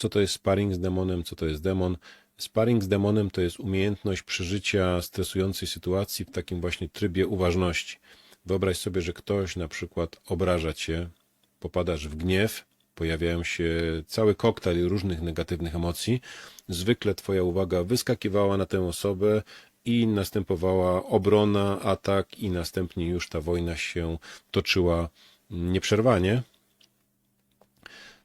Co to jest sparring z demonem, co to jest demon? Sparring z demonem to jest umiejętność przeżycia stresującej sytuacji w takim właśnie trybie uważności. Wyobraź sobie, że ktoś na przykład obraża cię, popadasz w gniew, pojawiają się cały koktajl różnych negatywnych emocji. Zwykle twoja uwaga wyskakiwała na tę osobę i następowała obrona, atak i następnie już ta wojna się toczyła nieprzerwanie.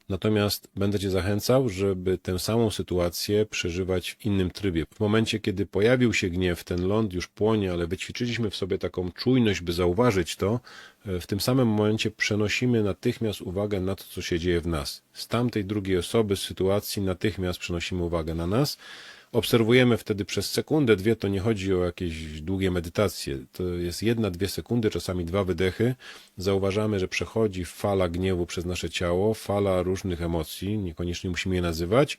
Natomiast będę Cię zachęcał, żeby tę samą sytuację przeżywać w innym trybie. W momencie, kiedy pojawił się gniew, ten ląd już płonie, ale wyćwiczyliśmy w sobie taką czujność, by zauważyć to, e, w tym samym momencie przenosimy natychmiast uwagę na to, co się dzieje w nas. Z tamtej drugiej osoby, z sytuacji natychmiast przenosimy uwagę na nas. Obserwujemy wtedy przez sekundę, dwie, to nie chodzi o jakieś długie medytacje. To jest jedna, dwie sekundy, czasami dwa wydechy. Zauważamy, że przechodzi fala gniewu przez nasze ciało, fala różnych emocji, niekoniecznie musimy je nazywać.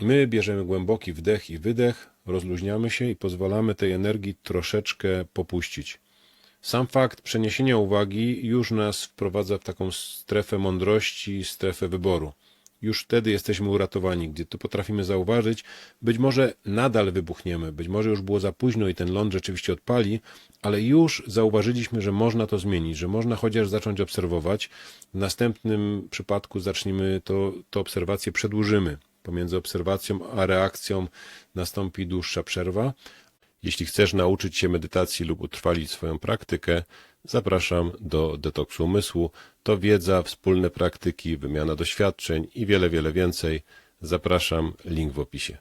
My bierzemy głęboki wdech i wydech, rozluźniamy się i pozwalamy tej energii troszeczkę popuścić. Sam fakt przeniesienia uwagi już nas wprowadza w taką strefę mądrości, strefę wyboru. Już wtedy jesteśmy uratowani, gdy to potrafimy zauważyć. Być może nadal wybuchniemy, być może już było za późno i ten ląd rzeczywiście odpali, ale już zauważyliśmy, że można to zmienić, że można chociaż zacząć obserwować. W następnym przypadku zaczniemy to, to obserwację przedłużymy. Pomiędzy obserwacją a reakcją nastąpi dłuższa przerwa. Jeśli chcesz nauczyć się medytacji lub utrwalić swoją praktykę, zapraszam do detoksu umysłu. To wiedza, wspólne praktyki, wymiana doświadczeń i wiele, wiele więcej. Zapraszam, link w opisie.